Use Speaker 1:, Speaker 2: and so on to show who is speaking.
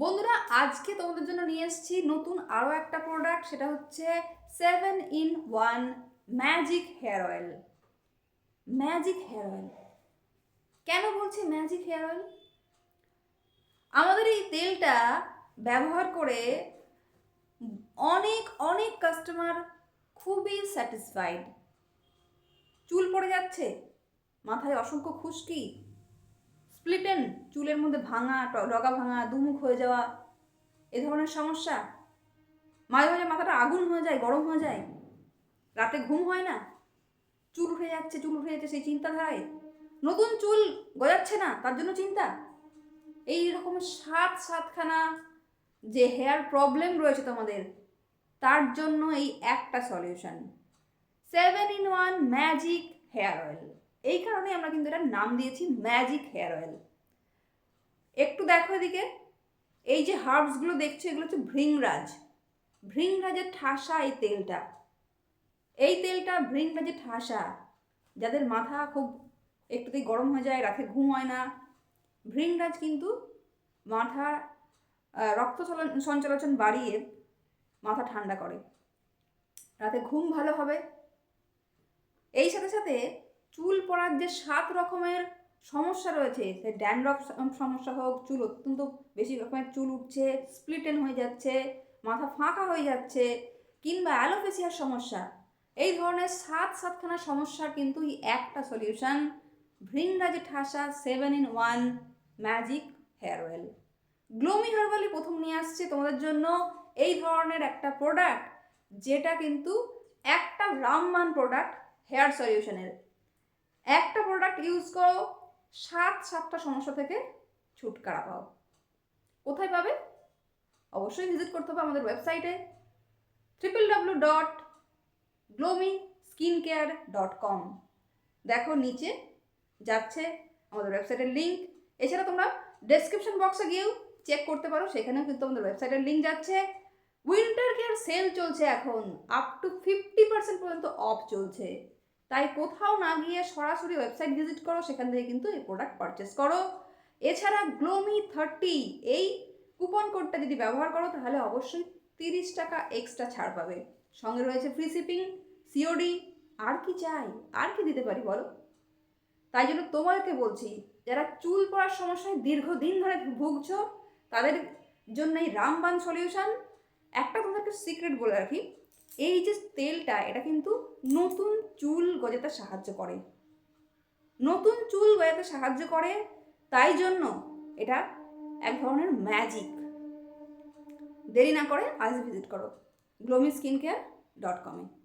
Speaker 1: বন্ধুরা, আজকে তোমাদের জন্য নিয়ে এসেছি নতুন আরও একটা প্রোডাক্ট সেটা হচ্ছে seven in one magic hair oil magic hair oil কেন বলছি ম্যাজিক হেয়ার অয়েল আমাদের এই তেলটা ব্যবহার করে অনেক অনেক কাস্টমার খুবই স্যাটিসফাইড চুল পড়ে যাচ্ছে, মাথায় অসংখ্য খুশকি। স্প্লিটেন চুলের মধ্যে ভাঙা ডগা ভাঙা, দুমুখ হয়ে যাওয়া, এ ধরনের সমস্যা। মাঝে মাঝে মাথাটা আগুন হয়ে যায়, গরম হয়ে যায়। রাতে ঘুম হয় না। চুল উঠে যাচ্ছে, চুল উঠে যাচ্ছে সেই চিন্তাধারায়। নতুন চুল গজাচ্ছে না, তার জন্য চিন্তা। এই রকম সাত সাতখানা যে হেয়ার প্রবলেম রয়েছে তোমাদের, তার জন্য এই একটা solution seven in one magic hair oil এই কারণে আমরা কিন্তু এটার নাম দিয়েছি ম্যাজিক হেয়ার অয়েল একটু দেখো এদিকে, এই যে হার্বসগুলো দেখছ, এগুলো হচ্ছে ভৃংরাজ ভৃংরাজের ঠাসা এই তেলটা। এই তেলটা ভৃংরাজের ঠাসা, যাদের মাথা খুব একটুতেই গরম হয়ে যায়, রাতে ঘুম হয় না। ভৃংরাজ কিন্তু মাথা রক্ত চলন সঞ্চালন বাড়িয়ে মাথা ঠান্ডা করে। রাতে ঘুম ভালো হবে। এই সাথে সাথে চুল পড়ার যে সাত রকমের সমস্যা রয়েছে, সে ড্যান্ড্রফ সমস্যা হোক, চুল অত্যন্ত বেশি রকমের চুল উঠছে, স্প্লিটেন হয়ে যাচ্ছে, মাথা ফাঁকা হয়ে যাচ্ছে, কিংবা অ্যালোপেসিয়ার সমস্যা। এই ধরনের সাত সাতখানা সমস্যার কিন্তু একটা সলিউশন ভৃংরাজে ঠাসা seven in one magic hair oil. Gloomy হার্বালি প্রথম নিয়ে আসছে তোমাদের জন্য এই ধরনের একটা প্রোডাক্ট, যেটা কিন্তু একটা রামমান প্রোডাক্ট হেয়ার সলিউশনের। একটা প্রোডাক্ট ইউজ করো, সাত সাতটা সমস্যা থেকে ছুটকারা পাও। কোথায় পাবে? অবশ্যই ভিজিট করতে হবে আমাদের ওয়েবসাইটে triple W dot Glomi skin care dot com দেখো, নিচে যাচ্ছে আমাদের ওয়েবসাইটের লিঙ্ক এছাড়া তোমরা ডেসক্রিপশন বক্সে গিয়েও চেক করতে পারো, সেখানেও কিন্তু আমাদের ওয়েবসাইটের লিঙ্ক যাচ্ছে। উইন্টার কেয়ার সেল চলছে এখন আপ টু ফিফটি পার্সেন্ট পর্যন্ত অফ চলছে। তাই কোথাও না গিয়ে সরাসরি ওয়েবসাইট ভিজিট করো, সেখান থেকে কিন্তু এই প্রোডাক্ট পারচেস করো। এছাড়া গ্লোমি থার্টি এই কুপন কোডটা যদি ব্যবহার করো, তাহলে অবশ্যই তিরিশ টাকা এক্সট্রা ছাড় পাবে। সঙ্গে রয়েছে ফ্রি শিপিং সিওডি আর কি চাই? আর কি দিতে পারি বলো? তাই জন্য তোমাকে বলছি, যারা চুল পড়ার সমস্যায় দীর্ঘদিন ধরে ভুগছো, তাদের জন্য এই রামবান সলিউশন একটা তোমাদেরকে সিক্রেট বলে রাখি এই যে তেলটা, এটা কিন্তু নতুন চুল গজাতে সাহায্য করে। নতুন চুল গজাতে সাহায্য করে, তাই জন্য এটা এক ধরনের ম্যাজিক দেরি না করে আজ ভিজিট করো গ্লোমি স্কিন কেয়ার ডট কমে